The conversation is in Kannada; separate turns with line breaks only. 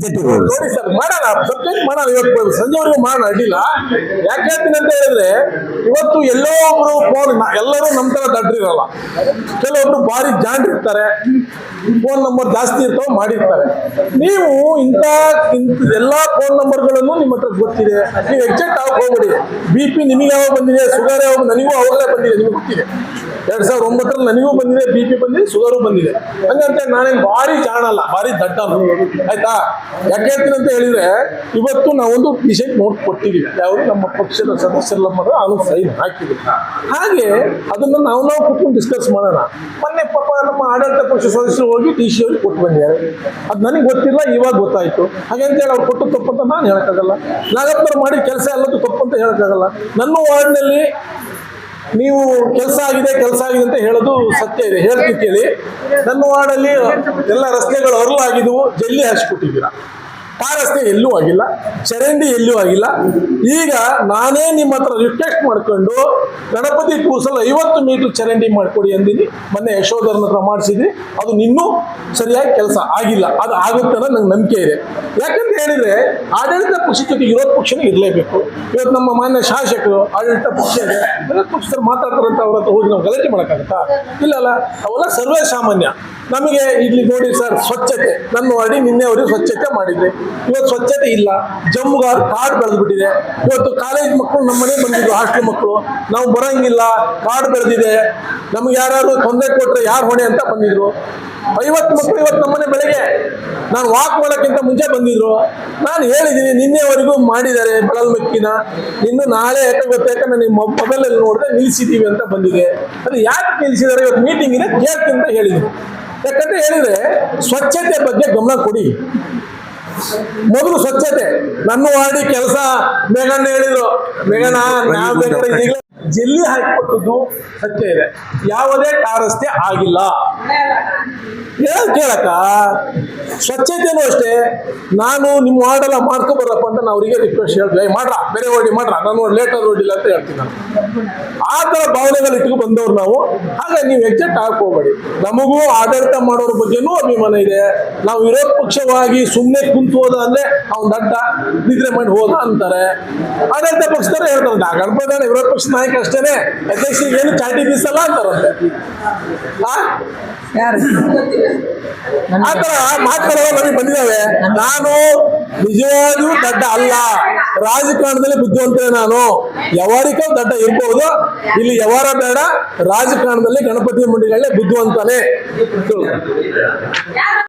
ನೋಡಿ ಸರ್ ಮಾಡೋಣ ಸಬ್ಜೆಕ್ಟ್ ಮಾಡೋಣ ಇವತ್ತು ಸಂಜೆವರೆಗೂ ಮಾಡೋಣ ಅಡ್ಡಿಲ್ಲ. ಯಾಕೆ ಅಂತ ಹೇಳಿದ್ರೆ, ಇವತ್ತು ಎಲ್ಲೋ ಒಬ್ರು ಫೋನ್ ಎಲ್ಲರೂ ನಮ್ಮ ತರ ದಡ್ರಿರಲ್ಲ. ಕೆಲವೊಬ್ರು ಭಾರಿ ಜಾಂಡ್ ಇರ್ತಾರೆ ಫೋನ್ ನಂಬರ್ ಜಾಸ್ತಿ ಇರ್ತಾವ, ಮಾಡಿರ್ತಾರೆ. ನೀವು ಇಂಥ ಎಲ್ಲಾ ಫೋನ್ ನಂಬರ್ಗಳನ್ನು ನಿಮ್ಮ ಹತ್ರ ಗೊತ್ತಿದೆ. ನೀವು ಎಕ್ಸೆಕ್ಟ್ ಆಗಿ ಹೋಗ್ಬೇಡಿ. ಬಿ ಪಿ ನಿಮಗೆ ಯಾವಾಗ ಬಂದಿದೆ ಶುಗರ್ ಯಾವಾಗ ನನಗೂ ಅವಾಗಲೇ ಬಂದಿದೆ, ನಿಮಗೆ ಗೊತ್ತಿದೆ. ಎರಡ್ ಸಾವಿರದ ಒಂಬತ್ತರಲ್ಲಿ ನನಗೂ ಬಂದಿದೆ ಬಿ ಪಿ ಬಂದಿದೆ ಶುಗರು ಬಂದಿದೆ. ಹಂಗಂತ ನಾನೇನು ಭಾರಿ ಜಾಣಲ್ಲ ಭಾರಿ ದಡ್ಡ. ಆಯ್ತಾ? ಯಾಕೆ ಅಂತ ಹೇಳಿದ್ರೆ, ಇವತ್ತು ನಾವೊಂದು ಡಿಸೈಡ್ ನೋಟ್ ಕೊಟ್ಟಿದ್ದೀವಿ. ಯಾವುದು? ನಮ್ಮ ಪಕ್ಷದ ಸದಸ್ಯರೆಲ್ಲ ಮಾಡೋದು ಅವನು ಸೈನ್ ಹಾಕಿದ್ವಿ ಹಾಗೆ ಅದನ್ನ ನಾವು ನಾವು ಕೂತ್ಕೊಂಡು ಡಿಸ್ಕಸ್ ಮಾಡೋಣ. ಮೊನ್ನೆ ಪಾಪ ನಮ್ಮ ಆಡಳಿತ ಪಕ್ಷ ಸದಸ್ಯರು ಹೋಗಿ ಟಿ ಸಿ ಅವ್ರಿಗೆ ಕೊಟ್ಟು ಬಂದಿದ್ದಾರೆ. ಅದು ನನಗೆ ಗೊತ್ತಿಲ್ಲ, ಇವಾಗ ಗೊತ್ತಾಯ್ತು. ಹಾಗೆ ಅಂತ ಹೇಳಿ ಅವ್ರು ಕೊಟ್ಟು ತಪ್ಪು ಅಂತ ನಾನು ಹೇಳಕ್ಕಾಗಲ್ಲ. ನಾಗಪ್ಪರು ಮಾಡಿ ಕೆಲಸ ಎಲ್ಲದೂ ತಪ್ಪು ಅಂತ ಹೇಳಕ್ಕಾಗಲ್ಲ. ನನ್ನ ವಾರ್ಡ್ನಲ್ಲಿ ನೀವು ಕೆಲಸ ಆಗಿದೆ ಕೆಲಸ ಆಗಿದೆ ಅಂತ ಹೇಳೋದು ಸತ್ಯ ಇದೆ. ಹೇಳ್ತಿ ಕೇಳಿ. ನನ್ನ ವಾರ್ಡಲ್ಲಿ ಎಲ್ಲ ರಸ್ತೆಗಳು ಅರಲಾಗಿದ್ವು ಜಲ್ಲಿ ಹಾಕ್ಸ್ಕೊಟ್ಟಿದ್ದೀರಾ. ಆ ರಸ್ತೆ ಎಲ್ಲೂ ಆಗಿಲ್ಲ, ಚರಂಡಿ ಎಲ್ಲೂ ಆಗಿಲ್ಲ. ಈಗ ನಾನೇ ನಿಮ್ಮ ಹತ್ರ ರಿಕ್ವೆಸ್ಟ್ ಮಾಡ್ಕೊಂಡು ಗಣಪತಿ ಕೂಸಲು ಐವತ್ತು ಮೀಟರ್ ಚರಂಡಿ ಮಾಡಿಕೊಡಿ ಅಂದಿನಿ. ಮೊನ್ನೆ ಯಶೋಧರನ ಹತ್ರ ಮಾಡಿಸಿದ್ರಿ ಅದು ನಿನ್ನೂ ಸರಿಯಾಗಿ ಕೆಲಸ ಆಗಿಲ್ಲ. ಅದು ಆಗುತ್ತೆ ಅನ್ನೋ ನಂಗೆ ನಂಬಿಕೆ ಇದೆ. ಯಾಕಂತ ಹೇಳಿದ್ರೆ ಆಡಳಿತ ಪಕ್ಷ ಜೊತೆ ವಿರೋಧ ಪಕ್ಷನೂ ಇರಲೇಬೇಕು. ಇವತ್ತು ನಮ್ಮ ಮಾನ್ಯ ಶಾಸಕರು ಆಡಳಿತ ಪಕ್ಷ ಇದೆ. ವಿರೋಧ ಪಕ್ಷದಲ್ಲಿ ಮಾತಾಡ್ತಾರಂತ ಅವ್ರ ಹತ್ರ ಹೋಗಿ ನಾವು ಗಲಾಟೆ ಮಾಡೋಕ್ಕಾಗತ್ತಾ? ಇಲ್ಲಲ್ಲ, ಅವೆಲ್ಲ ಸರ್ವೇ ಸಾಮಾನ್ಯ. ನಮಗೆ ಇಲ್ಲಿ ನೋಡಿ ಸರ್ ಸ್ವಚ್ಛತೆ. ನನ್ನ ವಾರ್ಡಿ ನಿನ್ನೆವರೆಗೆ ಸ್ವಚ್ಛತೆ ಮಾಡಿದ್ರಿ ಇವತ್ತು ಸ್ವಚ್ಛತೆ ಇಲ್ಲ. ಜಮ್ಮುಗಾರ್ ಕಾಡು ಬೆಳೆದ್ಬಿಟ್ಟಿದೆ. ಇವತ್ತು ಕಾಲೇಜ್ ಮಕ್ಕಳು ನಮ್ಮ ಮನೆ ಬಂದಿದ್ರು ಹಾಸ್ಟೆಲ್ ಮಕ್ಕಳು ನಾವು ಬರೋಂಗಿಲ್ಲ, ಕಾಡು ಬೆಳೆದಿದೆ. ನಮ್ಗೆ ಯಾರು ತೊಂದರೆ ಕೊಟ್ಟರೆ ಯಾರು ಹೊಣೆ ಅಂತ ಬಂದಿದ್ರು. ಐವತ್ತು ಮಕ್ಕಳು ಇವತ್ತು ನಮ್ಮನೆ ಬೆಳಗ್ಗೆ. ನಾನು ವಾಕ್ ಮಾಡೋಕ್ಕಿಂತ ಮುಂಚೆ ಬಂದಿದ್ರು. ನಾನು ಹೇಳಿದ್ದೀನಿ ನಿನ್ನೆವರೆಗೂ ಮಾಡಿದ್ದಾರೆ ಬೆಳಲ್ಮಕ್ಕಿನ. ಇನ್ನು ನಾಳೆ ಯಾಕೆ ಗೊತ್ತಾ, ಯಾಕಂದ್ರೆ ನಿಮ್ಮ ಮೊಬೈಲಲ್ಲಿ ನೋಡಿದ್ರೆ ನಿಲ್ಲಿಸಿದ್ದೀವಿ ಅಂತ ಬಂದಿದೆ. ಅದು ಯಾಕೆ ನಿಲ್ಲಿಸಿದ್ದಾರೆ ಇವತ್ತು ಮೀಟಿಂಗ್ ಇದೆ, ಕೇಳ್ತೀನಿ ಅಂತ ಹೇಳಿದ್ರು. ಯಾಕಂದ್ರೆ ಹೇಳಿದ್ರೆ ಸ್ವಚ್ಛತೆ ಬಗ್ಗೆ ಗಮನ ಕೊಡಿ. ಮೊದಲು ಸ್ವಚ್ಛತೆ. ನನ್ನ ವಾರ್ಡಿ ಕೆಲಸ ಮೇಘಣ್ಣ ಹೇಳಿದ್ರು. ಮೇಘಣ್ಣ ನಾವು ಜಲ್ಲಿ ಹಾಕಿಕೊಟ್ಟದ್ದು ಸತ್ಯ ಇದೆ. ಯಾವುದೇ ಕಾರಸ್ಥೆ ಆಗಿಲ್ಲ. ಹೇಳ ಕೇಳಕ್ಕ? ಸ್ವಚ್ಛತೆನೂ ಅಷ್ಟೇ. ನಾನು ನಿಮ್ಮ ವಾರ್ಡೆಲ್ಲ ಮಾಡ್ಕೊ ಬರಪ್ಪ ಅಂತ ನಾವು ಅವರಿಗೆ ರಿಕ್ವೆಸ್ಟ್ ಹೇಳ್ತೀವಿ ಮಾಡ್ರ? ಬೇರೆ ಓಡಿ ಮಾಡ್ರ? ನಾನು ಲೇಟರ್ ಓಡಿಲ್ಲ ಅಂತ ಹೇಳ್ತೀನಿ ನಾನು. ಆ ಥರ ಭಾವನೆಗಳು ಇಟ್ಕೊಂಡು ಬಂದವ್ರು ನಾವು. ಹಾಗೆ ನೀವು ಎಕ್ಸೆಪ್ಟ್ ಹಾಕೋಬೇಡಿ ನಮಗೂ ಆಡಳಿತ ಮಾಡೋರ ಬಗ್ಗೆನೂ ಅಭಿಮಾನ ಇದೆ. ನಾವು ವಿರೋಧ ಪಕ್ಷವಾಗಿ ಸುಮ್ಮನೆ ಕುಂತು ಹೋದ ಅಂದ್ರೆ ಅವ್ನು ದಡ್ಡ ನಿದ್ರೆ ಮಾಡಿ ಹೋದ ಅಂತಾರೆ. ಆಡಳಿತ ಪಕ್ಷದವ್ರು ಹೇಳ್ತಾರೆ ನಾ ಗಣಪತಿ ವಿರೋಧ ಪಕ್ಷದ ನಾಯಕ ಅಷ್ಟೇನೆ. ಅಧ್ಯಕ್ಷ ಏನು ಚಾಟಿ ಬೀಸಲ್ಲ ಅಂತಾರಂತೆ ಆ?
ಯಾರು?
ಆ ತರ ಮಾತುಗಳು ನಮಗೆ ಬಂದಿದ್ದಾವೆ. ನಾನು ನಿಜವಾಗಿಯೂ ದಡ್ಡ ಅಲ್ಲ. ರಾಜಕಾರಣದಲ್ಲಿ ಬುದ್ಧಿವಂತ ನಾನು. ಯಾವಾರಿಕೋ ದಡ್ಡ ಇರ್ಬೋದು. ಇಲ್ಲಿ ಯಾವಾರ ಬೇಡ. ರಾಜಕಾರಣದಲ್ಲಿ ಗಣಪತಿ ಮಂಡಿಗಳೇ ಬುದ್ಧಿವಂತನೇ.